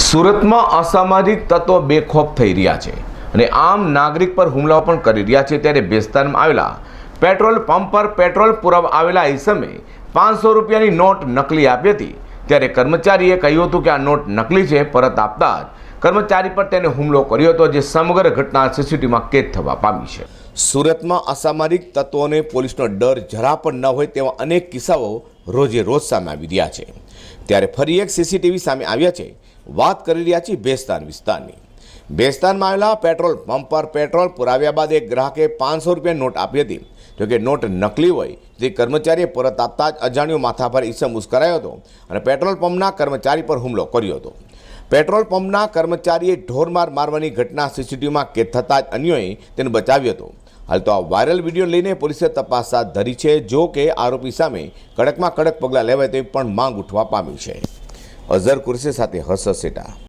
સુરતમાં અસામાજિક તત્વો બેખોફ થઈ રહ્યા છે અને આમ નાગરિક પર હુમલાઓ પણ કરી રહ્યા છે ત્યારે બેસ્તાનમાં આવેલા પેટ્રોલ પંપ પર પેટ્રોલ પુરાવા આવેલા ઈસમે પાંચસો રૂપિયાની નોટ નકલી આપી હતી. ત્યારે કર્મચારીએ કહ્યું હતું કે આ નોટ નકલી છે, પરત આપતા જ કર્મચારી પર તેને હુમલો કર્યો હતો, જે સમગ્ર ઘટના સીસીટીવીમાં કેદ થવા પામી છે. સુરતમાં અસામાજિક તત્વોને પોલીસનો ડર જરા પણ ન હોય તેવા અનેક કિસ્સાઓ રોજે રોજ સામે આવી રહ્યા છે. ત્યારે ફરી એક સીસીટીવી સામે આવ્યા છે. વાત કરી રહ્યા છીએ બેસ્તાન વિસ્તારની. બેસ્તાનમાં આવેલા પેટ્રોલ પંપ પર પેટ્રોલ પુરાવ્યા બાદ એક ગ્રાહકે પાંચસો રૂપિયા નોટ આપી હતી. જોકે નોટ નકલી હોય, તે કર્મચારીએ પરત આપતા જ અજાણ્યો માથા પર ઈસમ ઉશ્કરાયો હતો અને પેટ્રોલ પંપના કર્મચારી પર હુમલો કર્યો હતો. પેટ્રોલ પંપના કર્મચારીએ ઢોરમાર મારવાની ઘટના સીસીટીવીમાં કેદ થતાં જ અન્યોએ તેને બચાવ્યો હતો. હાલ તો આ વાયરલ વીડિયો લઈને પોલીસે તપાસ હાથ ધરી છે. જો કે આરોપી સામે કડકમાં કડક પગલાં લેવાય તેવી પણ માંગ ઉઠવા પામી છે. અઝર કુરશી સાથે હસ સેટા.